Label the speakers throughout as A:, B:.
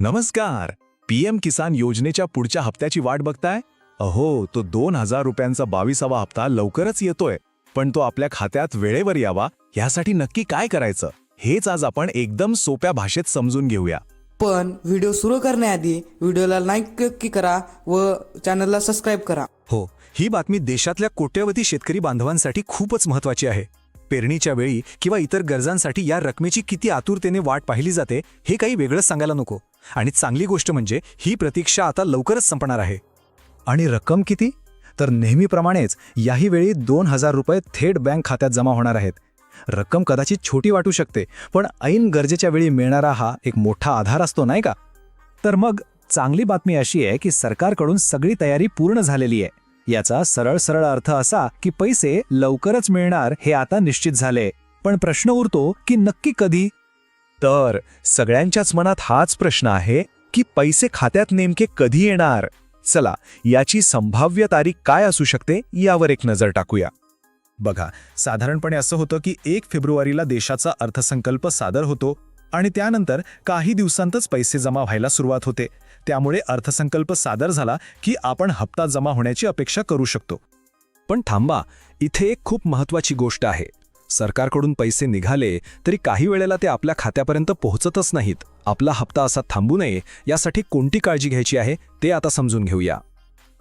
A: नमस्कार. पीएम किसान योजनेच्या पुढच्या हप्त्याची वाट बघताय? अहो तो दोन हजार रुपयांचा बावीसावा हप्ता लवकरच येतोय. पण तो आपल्या खात्यात वेळेवर यावा यासाठी नक्की काय करायचं? हेच आज आपण एकदम सोप्या भाषेत समजून घेऊया.
B: पण व्हिडिओ सुरू करण्याआधी व्हिडिओला लाईक नक्की करा व चॅनलला सबस्क्राईब करा.
C: हो ही बातमी देशातल्या कोट्यवधी शेतकरी बांधवांसाठी खूपच महत्वाची आहे. पेरणीच्या वेळी किंवा इतर गरजांसाठी या रकमेची किती आतुरतेने वाट पाहिली जाते हे काही वेगळंच सांगायला नको. आणि चांगली गोष्ट म्हणजे ही प्रतीक्षा आता लवकरच संपणार आहे. आणि रक्कम किती? तर नेहमीप्रमाणेच याही वेळी दोन हजार रुपये थेट बँक खात्यात जमा होणार आहेत. रक्कम कदाचित छोटी वाटू शकते पण ऐन गरजेच्या वेळी मिळणारा हा एक मोठा आधार असतो नाही का? तर मग चांगली बातमी अशी आहे की सरकारकडून सगळी तयारी पूर्ण झालेली आहे. याचा सरळ सरळ अर्थ असा की पैसे लवकरच मिळणार हे आता निश्चित झाले. पण प्रश्न उरतो की नक्की कधी?
A: तर सगळ्यांच्याच मनात हाच प्रश्न आहे की पैसे खात्यात नेमके कधी येणार? चला याची संभाव्य तारीख काय असू शकते यावर एक नजर टाकूया.
C: बघा साधारणपणे असं होतं की एक फेब्रुवारीला देशाचा अर्थसंकल्प सादर होतो आणि त्यानंतर काही दिवसांतच पैसे जमा व्हायला सुरुवात होते. त्यामुळे अर्थसंकल्प सादर झाला की आपण हप्ता जमा होण्याची अपेक्षा करू शकतो. पण थांबा इथे एक खूप महत्वाची गोष्ट आहे. सरकारकडून पैसे निघाले तरी काही वेळेला ते आपल्या खात्यापर्यंत पोहोचतच नाहीत. आपला हप्ता असा थांबू नये यासाठी कोणती काळजी घ्यायची आहे ते आता समजून घेऊया.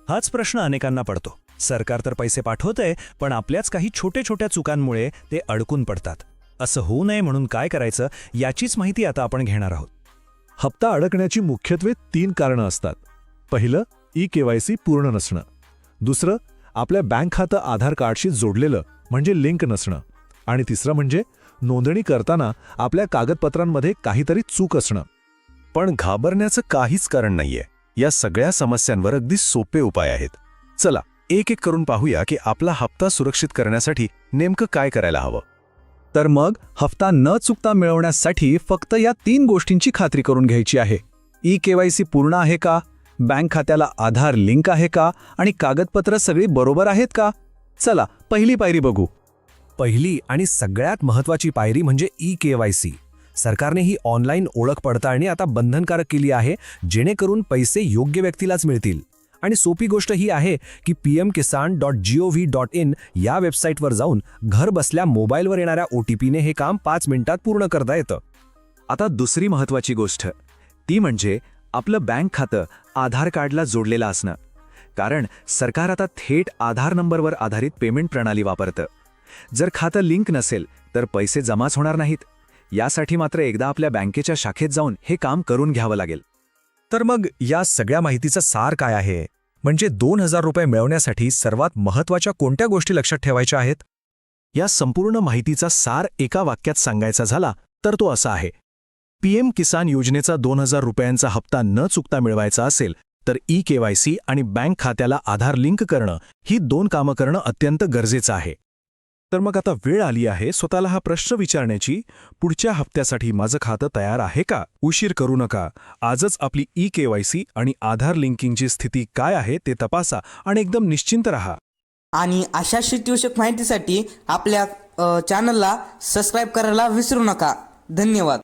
C: हाच प्रश्न अनेकांना पडतो. सरकार तर पैसे पाठवतंय पण आपल्याच काही छोट्या छोट्या चुकांमुळे ते अडकून पडतात. असं होऊ नये म्हणून काय करायचं याचीच माहिती आता आपण घेणार आहोत.
D: हप्ता अडकण्याची मुख्यत्वे तीन कारणं असतात. पहिलं ई केवायसी पूर्ण नसणं. दुसरं आपल्या बँक खातं आधार कार्डशी जोडलेलं म्हणजे लिंक नसणं. आणि तिसरं म्हणजे नोंदणी करताना आपल्या कागदपत्रांमध्ये काहीतरी चूक असणं.
A: पण घाबरण्याचं काहीच कारण नाहीये. या सगळ्या समस्यांवर अगदी सोपे उपाय आहेत. चला एक एक करून पाहूया की आपला हप्ता सुरक्षित करण्यासाठी नेमकं काय करायला हवं.
C: तर मग हप्ता न चुकता मिळवण्यासाठी फक्त या तीन गोष्टींची खात्री करून घ्यायची आहे. ई केवायसी पूर्ण आहे का? बँक खात्याला आधार लिंक आहे का? आणि कागदपत्र सगळी बरोबर आहेत का? चला पहिली पायरी बघू. पहिली आणि सगळ्यात महत्वाची पायरी म्हणजे ई के वाय सी सरकारने ही ऑनलाईन ओळख पडताळणी आता बंधनकारक केली आहे जेणेकरून पैसे योग्य व्यक्तीलाच मिळतील. आणि सोपी गोष्ट ही आहे की P M Kisan dot G O V dot in या वेबसाईटवर जाऊन घर बसल्या मोबाईलवर येणाऱ्या ओ टी पीने हे काम पाच मिनिटात पूर्ण करता येतं. आता दुसरी महत्वाची गोष्ट ती म्हणजे आपलं बँक खातं आधार कार्डला जोडलेलं असणं. कारण सरकार आता थेट आधार नंबरवर आधारित पेमेंट प्रणाली वापरतं. जर खातं लिंक नसेल तर पैसे जमाच होणार नाहीत. यासाठी मात्र एकदा आपल्या बँकेच्या शाखेत जाऊन हे काम करून घ्यावं लागेल. तर मग या सगळ्या माहितीचा सार काय आहे? म्हणजे दोन हजार रुपये मिळवण्यासाठी सर्वात महत्त्वाच्या कोणत्या गोष्टी लक्षात ठेवायच्या आहेत?
A: या संपूर्ण माहितीचा सार एका वाक्यात सांगायचा झाला तर तो असा आहे. पीएम किसान योजनेचा दोन हजार रुपयांचा हप्ता न चुकता मिळवायचा असेल तर ई केवायसी आणि बँक खात्याला आधार लिंक करणं ही दोन कामं करणं अत्यंत गरजेचं आहे. तर मग आता वेळ आली आहे स्वतःला हा प्रश्न विचारण्याची. पुढच्या हप्त्यासाठी माझं खातं तयार आहे का? उशीर करू नका. आजच आपली ई केवायसी आणि आधार लिंकिंगची स्थिती काय आहे ते तपासा आणि एकदम निश्चिंत रहा.
B: आणि अशा शेतीविषयक माहितीसाठी आपल्या चॅनलला सबस्क्राईब करायला विसरू नका. धन्यवाद.